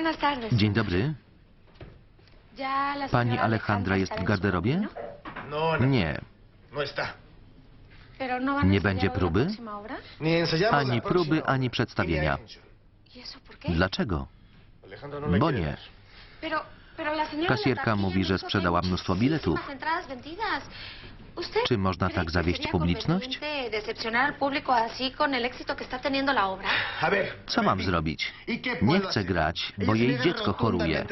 Buenas tardes. Dzień dobry. Pani Alejandra jest w garderobie? No, no, Nie. no Nie będzie próby? Ani próby, ani przedstawienia. ¿Y? Dlaczego? Bo nie. Kasjerka mówi, że sprzedała mnóstwo biletów. Muchísimas entradas vendidas. ¿Usted Czy można tak zawieść publiczność? Co mam zrobić? ¿Y Nie chcę grać, bo jej dziecko choruje.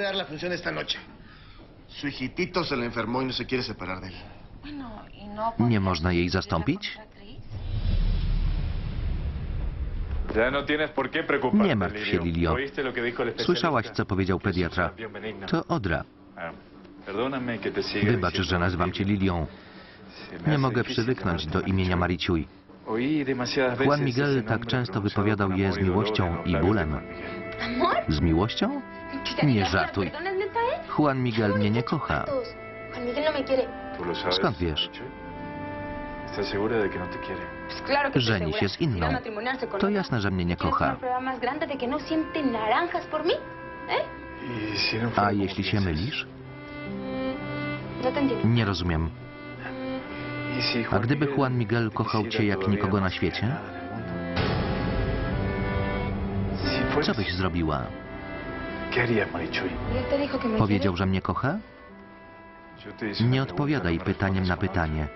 y no ¿y no Nie można jej zastąpić? no Nie martw się, Lilio. Słyszałaś, co powiedział pediatra. To Odra. Ah, Wybacz, że nazywam cię Lilią. Nie mogę przywyknąć do imienia. Mariciuj. Juan Miguel tak często wypowiadał je z miłością i bólem. Z miłością? ¿Te Nie żartuj. Juan Miguel mnie nie kocha. Skąd wiesz? Żeni się z inną. To jasne, że mnie nie ¿Quieres kocha. A jeśli się mylisz? Nie rozumiem. ¿Y si A gdyby Juan Miguel kochał cię jak nikogo na świecie? Co byś zrobiła? ¿Qué harías, Marichuy? ¿Y él te dijo que me Powiedział, że mnie kocha? Nie odpowiadaj pytaniem na pytanie.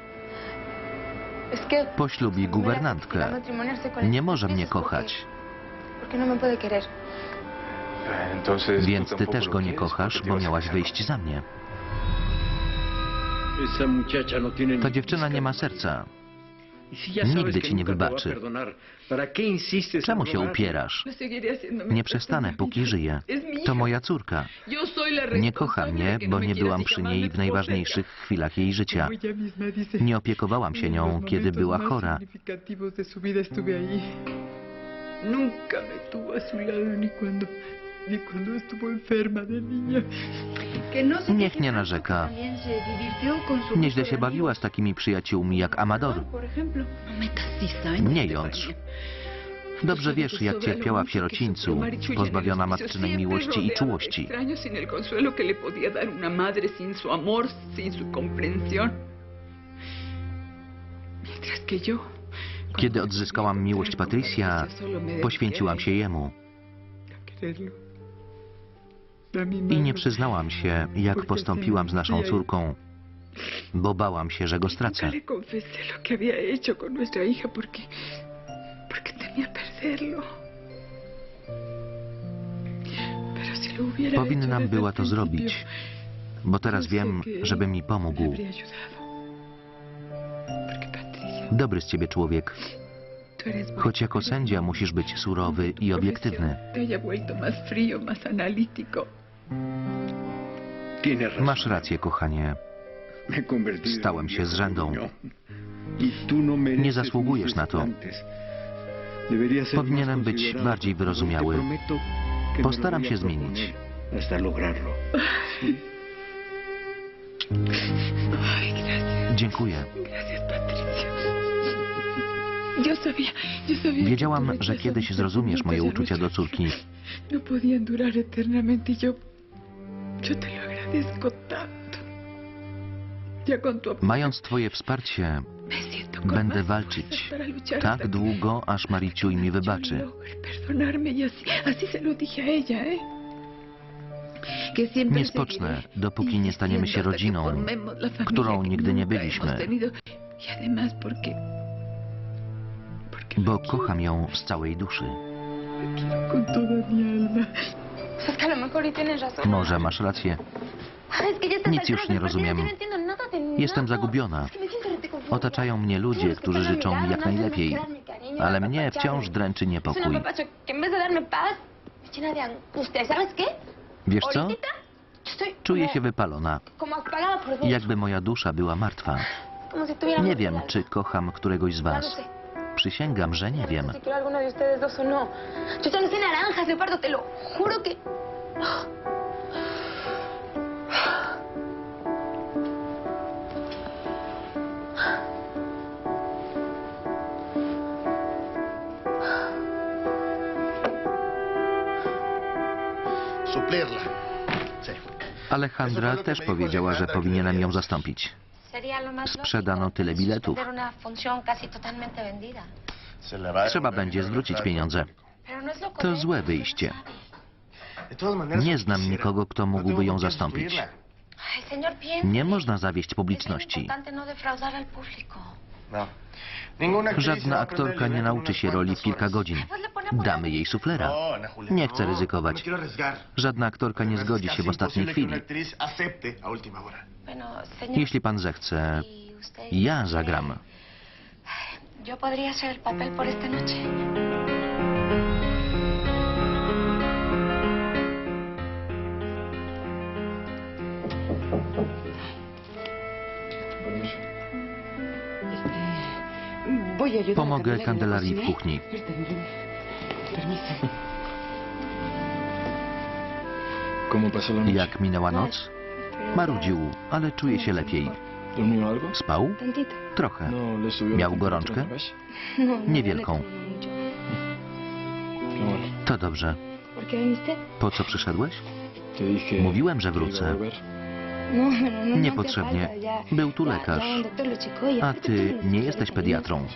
Poślubi guwernantkę. Nie może mnie kochać. Więc ty też go nie kochasz, bo miałaś wyjść za mnie. Ta dziewczyna nie ma serca. Y Nigdy ci nie wybaczy. perdonar, ¿para qué insistes en Czemu się upierasz? No haciéndome Nie przestanę, póki żyję. To moja córka. Nie kocha mnie, no bo nie byłam przy jamás niej w najważniejszych chwilach jej życia. Nie opiekowałam się nią, kiedy była chora. Nunca me tuvo a su lado ni cuando ni cuando estuvo enferma de niña. Niech nie narzeka. Nieźle się bawiła z takimi przyjaciółmi jak Amador. Nie jątrz. Dobrze wiesz, jak cierpiała w sierocińcu, pozbawiona matczynej miłości i czułości. Kiedy odzyskałam miłość Patricia, poświęciłam się jemu i nie przyznałam się, jak postąpiłam z naszą córką, bo bałam się, że go stracę. Powinnam była to zrobić, bo teraz wiem, żeby mi pomógł. Dobry z ciebie człowiek, choć jako sędzia musisz być surowy i obiektywny. Masz rację, kochanie. Stałem się zrzędą. Y no Nie zasługujesz na to. Powinienem być bardziej wyrozumiały. Postaram się zmienić. Dziękuję. Wiedziałam, że kiedyś zrozumiesz moje uczucia do córki. No yo te agradezco tanto. Mając twoje wsparcie, będę walczyć tak długo, aż Mariciuj mi wybaczy. ella, ¿eh? Nie spocznę, dopóki nie staniemy się rodziną, którą nigdy nie byliśmy. Y bo kocham ją z całej duszy. Może masz rację. Nic alturas już nie rozumiem. Jestem zagubiona. Otaczają mnie ludzie, którzy życzą mi jak najlepiej. Ale mnie wciąż dręczy niepokój. apapacho que en vez de darme paz, me llena de angustia. ¿Y ¿Sabes qué? Wiesz co? Czuję się wypalona. Jakby moja dusza była martwa. Nie wiem, czy kocham któregoś z was. Przysięgam, że nie wiem. no. Alejandra też powiedziała, że powinienem ją zastąpić. Sprzedano tyle biletów. Trzeba będzie zwrócić pieniądze. To złe wyjście. Todas maneras, Nie znam nikogo, kto no mógłby tengo ją zastąpić. Nie można zawieść publiczności. No. Żadna aktorka nie nauczy się roli w kilka godzin. Damy jej suflera. No, Nie chcę no, ryzykować. no. Żadna aktorka nie zgodzi się w ostatniej chwili. Jeśli pan zechce, ja zagram. Yo podría hacer el papel por esta noche. Pomogę Kandelarii w kuchni. Jak minęła noc? Marudził, ale czuje się lepiej. Spał? Trochę. No, Miał gorączkę? No, no, Niewielką. no. To dobrze. Po co przyszedłeś? Mówiłem, że wrócę. No, no, no, no Niepotrzebnie. Był tu lekarz. y A ty nie no jesteś pediatrą.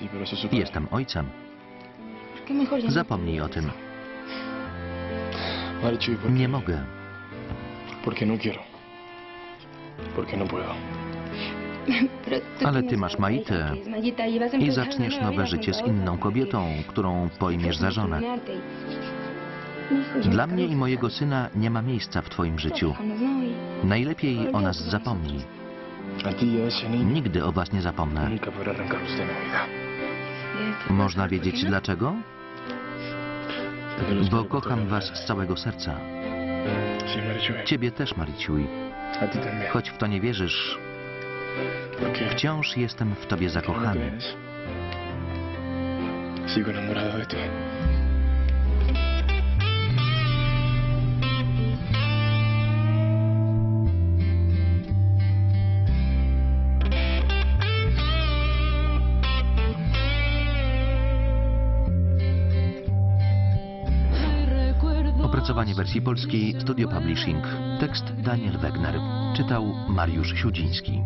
Jestem ojcem. ¿Por qué mejor ya no Zapomnij o tym. ¿y Nie mogę. Porque no quiero. Porque no puedo. Ale ty masz Maitę I zaczniesz nowe życie z inną kobietą, którą pojmiesz za żonę. Dla mnie i mojego syna nie ma miejsca w twoim życiu. Najlepiej o nas zapomnij. Nigdy o was nie zapomnę. Można ¿por qué wiedzieć dlaczego? Bo kocham was z całego serca. Ciebie też, Mariciuj. Choć w to nie wierzysz, wciąż jestem w tobie zakochany. sigo enamorado de ti. Opracowanie wersji polskiej Studio Publishing. Tekst Daniel Wegner. Czytał Mariusz Siudziński.